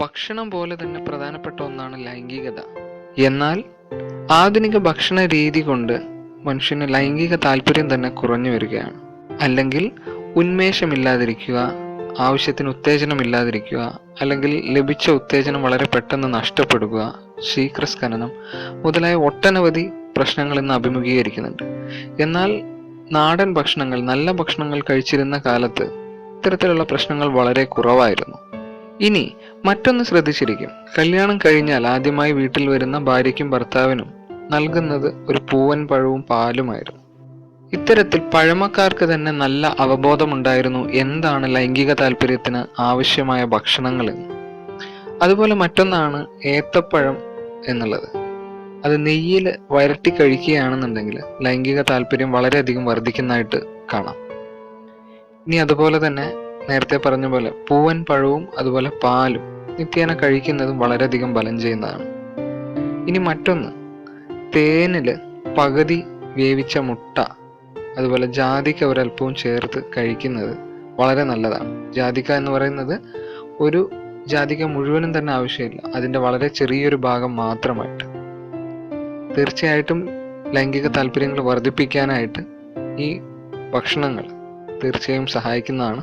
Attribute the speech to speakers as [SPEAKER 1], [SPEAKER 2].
[SPEAKER 1] ഭക്ഷണം പോലെ തന്നെ പ്രധാനപ്പെട്ട ഒന്നാണ് ലൈംഗികത. എന്നാൽ ആധുനിക ഭക്ഷണ രീതി കൊണ്ട് മനുഷ്യന് ലൈംഗിക താല്പര്യം തന്നെ കുറഞ്ഞു വരികയാണ്. അല്ലെങ്കിൽ ഉന്മേഷമില്ലാതിരിക്കുക ആവശ്യത്തിന് ഉത്തേജനമില്ലാതിരിക്കുക അല്ലെങ്കിൽ ലഭിച്ച ഉത്തേജനം വളരെ പെട്ടെന്ന് നഷ്ടപ്പെടുക ശീഘ്രസ്ഖലനം മുതലായ ഒട്ടനവധി പ്രശ്നങ്ങൾ ഇന്ന് അഭിമുഖീകരിക്കുന്നുണ്ട്. എന്നാൽ നാടൻ ഭക്ഷണങ്ങൾ നല്ല ഭക്ഷണങ്ങൾ കഴിച്ചിരുന്ന കാലത്ത് ഇത്തരത്തിലുള്ള പ്രശ്നങ്ങൾ വളരെ കുറവായിരുന്നു. ഇനി മറ്റൊന്ന് ശ്രദ്ധിച്ചിരിക്കും. കല്യാണം കഴിഞ്ഞാൽ ആദ്യമായി വീട്ടിൽ വരുന്ന ഭാര്യയ്ക്കും ഭർത്താവിനും നൽകുന്നത് ഒരു പൂവൻ പഴവും പാലുമായിരുന്നു. ഇത്തരത്തിൽ പഴമക്കാർക്ക് തന്നെ നല്ല അവബോധമുണ്ടായിരുന്നു എന്താണ് ലൈംഗിക താല്പര്യത്തിന് ആവശ്യമായ ഭക്ഷണങ്ങൾ എന്ന്. അതുപോലെ മറ്റൊന്നാണ് ഏത്തപ്പഴം എന്നുള്ളത്. അത് നെയ്യിൽ വരട്ടി കഴിക്കുകയാണെന്നുണ്ടെങ്കിൽ ലൈംഗിക താല്പര്യം വളരെയധികം വർദ്ധിക്കുന്നതായിട്ട് കാണാം. ഇനി അതുപോലെ തന്നെ നേരത്തെ പറഞ്ഞ പോലെ പൂവൻ പഴവും അതുപോലെ പാലും നിത്യേന കഴിക്കുന്നതും വളരെയധികം ബലം ചെയ്യുന്നതാണ്. ഇനി മറ്റൊന്ന് തേനിൽ പകുതി വേവിച്ച മുട്ട അതുപോലെ ജാതിക്ക ഒരല്പവും ചേർത്ത് കഴിക്കുന്നത് വളരെ നല്ലതാണ്. ജാതിക്ക എന്ന് പറയുന്നത് ഒരു ജാതിക്ക മുഴുവനും തന്നെ ആവശ്യമില്ല അതിന്റെ വളരെ ചെറിയൊരു ഭാഗം മാത്രമായിട്ട്. തീർച്ചയായിട്ടും ലൈംഗിക താല്പര്യങ്ങൾ വർദ്ധിപ്പിക്കാനായിട്ട് ഈ ഭക്ഷണങ്ങൾ തീർച്ചയായും സഹായിക്കുന്നതാണ്.